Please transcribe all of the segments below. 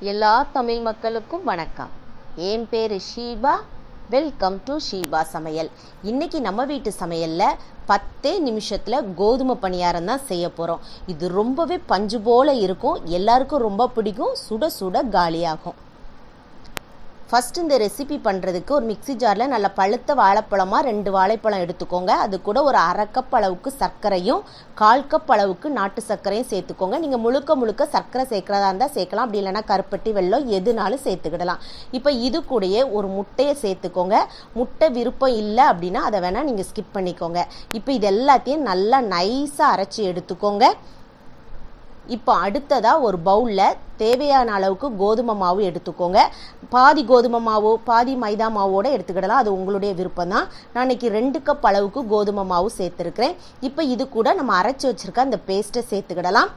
எல்லா தமிழ் மக்களுக்கும் வணக்கம். என் பேர் ஷீபா. வெல்கம் டு ஷீபா சமையல். இன்னைக்கு நம்ம வீட்டு சமையலில் பத்தே நிமிஷத்தில் கோதுமை பணியாரம் தான் செய்ய போகிறோம் இது ரொம்பவே பஞ்சு போல் இருக்கும். எல்லாருக்கும் ரொம்ப பிடிக்கும். சுட சுட காலியாகும். ஃபஸ்ட் இந்த ரெசிபி பண்ணுறதுக்கு ஒரு மிக்ஸி ஜாரில் நல்ல பழுத்த வாழைப்பழமாக ரெண்டு வாழைப்பழம் எடுத்துக்கோங்க. அது கூட ஒரு அரை கப் அளவுக்கு சர்க்கரையும் கால் கப் அளவுக்கு நாட்டு சர்க்கரையும் சேர்த்துக்கோங்க. நீங்கள் முழுக்க முழுக்க சர்க்கரை சேர்க்குறதா இருந்தால் சேர்க்கலாம். அப்படி இல்லைன்னா கருப்பட்டி வெள்ளம் எதுனாலும் சேர்த்துக்கிடலாம். இப்போ இது கூடயே ஒரு முட்டையை சேர்த்துக்கோங்க. முட்டை விருப்பம் இல்லை அப்படின்னா அதை வேணால் நீங்கள் ஸ்கிப் பண்ணிக்கோங்க. இப்போ இது எல்லாத்தையும் நல்லா நைஸாக அரைச்சி எடுத்துக்கோங்க. இப்போ அடுத்ததாக ஒரு பவுலில் தேவையான அளவுக்கு கோதுமை மாவு எடுத்துக்கோங்க. பாதி கோதுமை மாவு பாதி மைதா மாவோட எடுத்துக்கிடலாம். அது உங்களுடைய விருப்பம் தான் நான் இன்னைக்கு ரெண்டு கப் அளவுக்கு கோதுமை மாவு சேர்த்துருக்கிறேன். இப்போ இது கூட நம்ம அரைச்சி வச்சுருக்க அந்த பேஸ்ட்டை சேர்த்துக்கிடலாம்.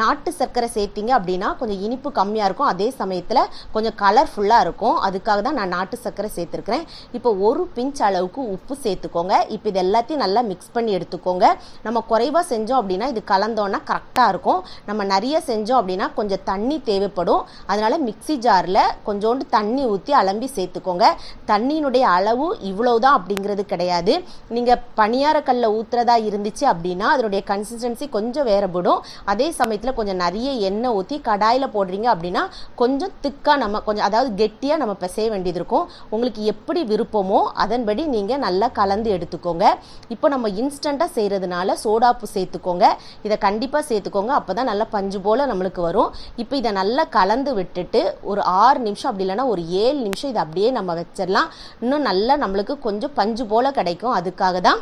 நாட்டு சர்க்கரை சேர்த்திங்க அப்படின்னா கொஞ்சம் இனிப்பு கம்மியாக இருக்கும். அதே சமயத்தில் கொஞ்சம் கலர்ஃபுல்லாக இருக்கும். அதுக்காக தான் நான் நாட்டு சர்க்கரை சேர்த்துருக்குறேன். இப்போ ஒரு பிஞ்ச் அளவுக்கு உப்பு சேர்த்துக்கோங்க. இப்போ இது எல்லாத்தையும் நல்லா மிக்ஸ் பண்ணி எடுத்துக்கோங்க. நம்ம குறைவாக செஞ்சோம் அப்படின்னா இது கலந்தோன்னா கரெக்டாக இருக்கும். நம்ம நிறைய செஞ்சோம் அப்படின்னா கொஞ்சம் தண்ணி தேவைப்படும். அதனால் மிக்ஸி ஜாரில் கொஞ்சோண்டு தண்ணி ஊற்றி அலம்பி சேர்த்துக்கோங்க. தண்ணியினுடைய அளவு இவ்வளவுதான் அப்படிங்கிறது கிடையாது. நீங்கள் பணியாரக்கல்ல ஊற்றுறதா இருந்துச்சு அப்படின்னா அதனுடைய கன்சிஸ்டன்சி கொஞ்சம் வேறுபடும். அதே சமயத்தில் கொஞ்சம் நிறைய எண்ணெய் ஊற்றி கடாயில் போடுறீங்க அப்படின்னா கொஞ்சம் திக்காக நம்ம கொஞ்சம் அதாவது கெட்டியாக நம்ம பிசைய வேண்டியது இருக்கும். உங்களுக்கு எப்படி விருப்பமோ அதன்படி நீங்கள் நல்லா கலந்து எடுத்துக்கோங்க. இப்போ நம்ம இன்ஸ்டண்ட்டாக செய்கிறதுனால சோடாப்பு சேர்த்துக்கோங்க. இதை கண்டிப்பாக சேர்த்துக்கோங்க. அப்போ தான் நல்லா பஞ்சு போல் நம்மளுக்கு வரும். இப்போ இதை நல்லா கலந்து விட்டுட்டு ஒரு ஆறு நிமிஷம் அப்படி இல்லைன்னா ஒரு ஏழு நிமிஷம் இதை அப்படியே நம்ம வச்சிடலாம். இன்னும் நல்லா நம்மளுக்கு கொஞ்சம் பஞ்சு போல் கிடைக்கும். அதுக்காக தான்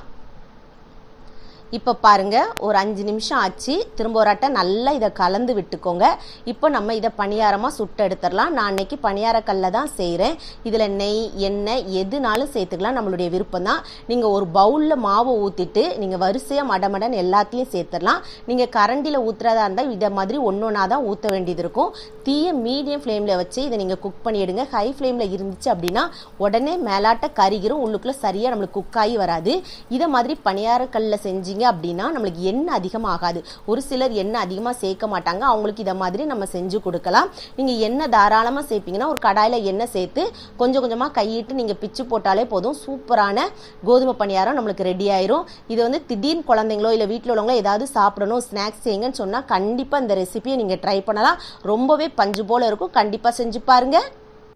இப்போ பாருங்கள் ஒரு அஞ்சு நிமிஷம் ஆச்சு. திரும்ப ஒரு அட்டை நல்லா இதை கலந்து விட்டுக்கோங்க. இப்போ நம்ம இதை பணியாரமாக சுட்டு எடுத்துடலாம். நான் அன்னைக்கு பணியாரக்கல்ல தான் செய்கிறேன் இதில் நெய் எண்ணெய் எதுனாலும் சேர்த்துக்கலாம். நம்மளுடைய விருப்பம் தான். நீங்கள் ஒரு பவுலில் மாவை ஊற்றிட்டு நீங்கள் வரிசையாக மடமடன் எல்லாத்தையும் சேர்த்துடலாம். நீங்கள் கரண்டியில் ஊற்றுறதா இருந்தால் இதை மாதிரி ஒன்று ஒன்றா தான் ஊற்ற வேண்டியது இருக்கும். தீய மீடியம் ஃப்ளேமில் வச்சு இதை நீங்கள் குக் பண்ணிவிடுங்க ஹை ஃப்ளேமில் இருந்துச்சு அப்படின்னா உடனே மேலாட்ட கரிகிரும். உள்ளுக்குள்ளே சரியாக நம்மளுக்கு குக் ஆகி வராது. இதை மாதிரி பணியாரக்கல்லில் செஞ்சீங்க செஞ்சீங்க அப்படின்னா நம்மளுக்கு எண்ணெய் அதிகமாக ஆகாது ஒரு சிலர் எண்ணெய் அதிகமாக சேர்க்க மாட்டாங்க. அவங்களுக்கு இதை மாதிரி நம்ம செஞ்சு கொடுக்கலாம். நீங்கள் எண்ணெய் தாராளமாக சேர்ப்பீங்கன்னா ஒரு கடாயில் எண்ணெய் சேர்த்து கொஞ்சம் கொஞ்சமாக கையிட்டு நீங்கள் பிச்சு போட்டாலே போதும். சூப்பரான கோதுமை பணியாரம் நம்மளுக்கு ரெடி ஆயிரும். இது வந்து திடீர்னு குழந்தைங்களோ இல்லை வீட்டில் உள்ளவங்களோ ஏதாவது சாப்பிடணும் ஸ்நாக்ஸ் செய்யுங்கன்னு சொன்னால் கண்டிப்பாக இந்த ரெசிபியை நீங்கள் ட்ரை பண்ணலாம். ரொம்பவே பஞ்சு போல் இருக்கும். கண்டிப்பாக செஞ்சு பாருங்கள்